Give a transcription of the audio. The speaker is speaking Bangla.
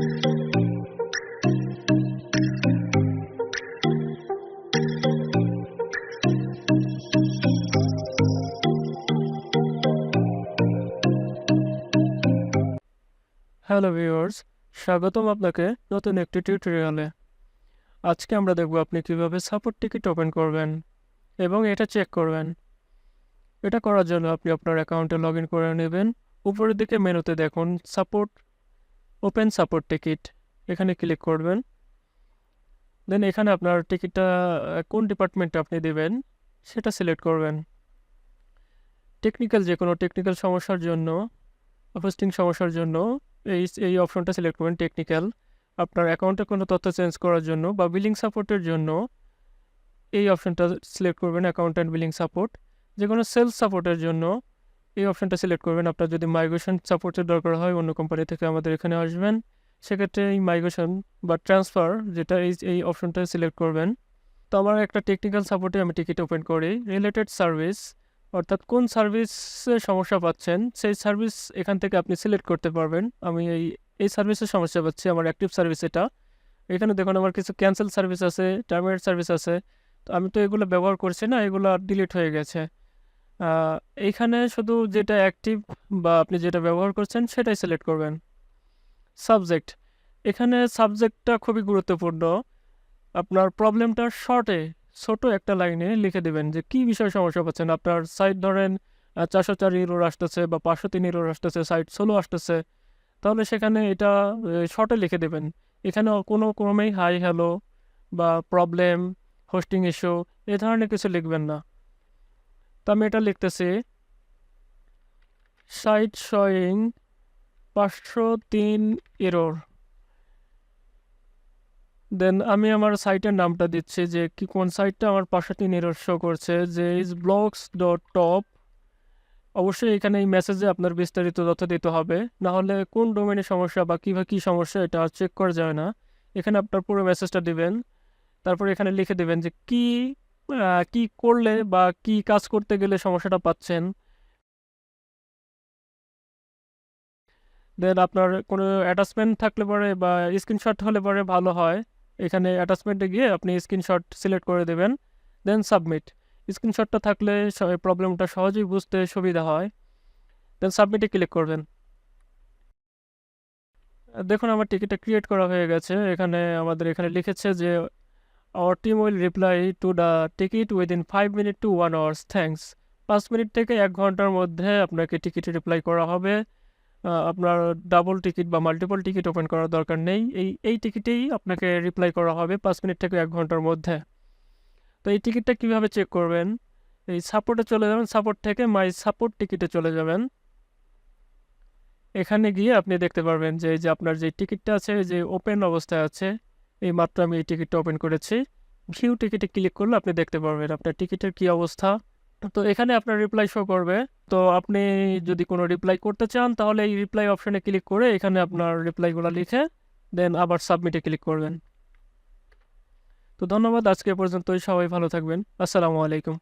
হ্যালো ভিউয়ার্স স্বাগতম আপনাকে নতুন একটি টিউটোরিয়ালে আজকে আমরা দেখব আপনি কীভাবে সাপোর্ট টিকিট ওপেন করবেন এবং এটা চেক করবেন। এটা করার জন্য আপনি আপনার অ্যাকাউন্টে লগ করে নেবেন। উপরের দিকে মেনুতে দেখুন সাপোর্ট ওপেন সাপোর্ট টিকিট এখানে ক্লিক করবেন। দেন এখানে আপনার টিকিটটা কোন ডিপার্টমেন্টে আপনি দেবেন সেটা সিলেক্ট করবেন। টেকনিক্যাল যে কোনো টেকনিক্যাল সমস্যার জন্য হোস্টিং সমস্যার জন্য এই এই অপশনটা সিলেক্ট করবেন, টেকনিক্যাল। আপনার অ্যাকাউন্টে কোনো তথ্য চেঞ্জ করার জন্য বা বিলিং সাপোর্টের জন্য এই অপশনটা সিলেক্ট করবেন অ্যাকাউন্ট অ্যান্ড বিলিং সাপোর্ট। যে কোনো সেলস সাপোর্টের জন্য এই অপশনটা সিলেক্ট করবেন। আপনার যদি মাইগ্রেশন সাপোর্টের দরকার হয়, অন্য কোম্পানি থেকে আমাদের এখানে আসবেন। সেক্ষেত্রে এই মাইগ্রেশন বা ট্রান্সফার যেটা এই এই অপশনটা সিলেক্ট করবেন। তো আমার একটা টেকনিক্যাল সাপোর্টে আমি টিকিট ওপেন করি। রিলেটেড সার্ভিস অর্থাৎ কোন সার্ভিসে সমস্যা পাচ্ছেন, সেই সার্ভিস এখান থেকে আপনি সিলেক্ট করতে পারবেন। আমি এই এই সার্ভিসের সমস্যা পাচ্ছি, আমার অ্যাক্টিভ সার্ভিস এটা। এখানে দেখুন, আমার কিছু ক্যান্সেল সার্ভিস আছে টার্মিনেট সার্ভিস আছে। তো আমি তো এগুলো ব্যবহার করছি না, এগুলো ডিলিট হয়ে গেছে। এইখানে শুধু যেটা অ্যাক্টিভ বা আপনি যেটা ব্যবহার করছেন সেটাই সিলেক্ট করবেন। সাবজেক্ট এখানে সাবজেক্টটা খুবই গুরুত্বপূর্ণ। আপনার প্রবলেমটা শর্টে ছোট একটা লাইনে লিখে দেবেন যে কী বিষয়ে সমস্যা পাচ্ছেন আপনার সাইট ধরেন চারশো চার ইরোর আসতেছে বা পাঁচশো তিন ইরোর আসতেছে সাইট ষোলো আসতেছে। তাহলে সেখানে এটা শর্টে লিখে দেবেন। এখানে কোনো ক্রমেই হাই হ্যালো বা প্রবলেম হোস্টিং ইস্যু এ ধরনের কিছু লিখবেন না। তো আমি এটা লিখতেছি, সাইট শয়িং পাঁচশো তিন এরোর। দেন আমি আমার সাইটের নামটা দিচ্ছি যে কি কোন সাইটটা আমার পাঁচশো তিন এরর শো করছে, যে ইজ ব্লগস ডট টপ অবশ্যই এখানে এই মেসেজে আপনার বিস্তারিত তথ্য দিতে হবে। না হলে কোন ডোমেনের সমস্যা বা কীভাবে কী সমস্যা এটা চেক করা যায় না। এখানে আপনার পুরো মেসেজটা দিবেন, তারপর এখানে লিখে দেবেন যে কি কি করলে বা কি কাজ করতে গেলে সমস্যাটা পাচ্ছেন? দেন আপনার কোনো অ্যাটাচমেন্ট থাকলে পরে বা স্ক্রিনশট হলে পরে ভালো হয়। এখানে অ্যাটাচমেন্টে গিয়ে আপনি স্ক্রিনশট সিলেক্ট করে দেবেন দেন সাবমিট স্ক্রিনশটটা থাকলে প্রবলেমটা সহজেই বুঝতে সুবিধা হয়। দেন সাবমিটে ক্লিক করবেন। দেখুন, আমার টিকিটটা ক্রিয়েট করা হয়ে গেছে। এখানে আমাদের এখানে লিখেছে যে our team will reply to the ticket within five minute to one hours thanks পাঁচ মিনিট থেকে এক ঘণ্টার মধ্যে আপনাকে টিকিট রিপ্লাই করা হবে। আপনার ডাবল টিকিট বা মাল্টিপল টিকিট ওপেন করার দরকার নেই। এই এই টিকিটেই আপনাকে রিপ্লাই করা হবে পাঁচ মিনিট থেকে এক ঘণ্টার মধ্যে। তো এই টিকিটটা কীভাবে চেক করবেন? এই সাপোর্টে চলে যাবেন। সাপোর্ট থেকে মাই সাপোর্ট টিকিটে চলে যাবেন। এখানে গিয়ে আপনি দেখতে পারবেন যে যে আপনার যে টিকিটটা আছে, যে ওপেন অবস্থায় আছে এই মাত্র আমি এই টিকিটটা ওপেন করেছি। ভিউ টিকিটে ক্লিক করলে আপনি দেখতে পারবেন আপনার টিকিটের কি অবস্থা। তো এখানে আপনার রিপ্লাই শো করবে। তো আপনি যদি কোনো রিপ্লাই করতে চান, তাহলে এই রিপ্লাই অপশানে ক্লিক করে এখানে আপনার রিপ্লাইগুলো লিখে দেন আবার সাবমিটে ক্লিক করবেন। তো ধন্যবাদ, আজকে পর্যন্তই। সবাই ভালো থাকবেন। আসসালামু আলাইকুম।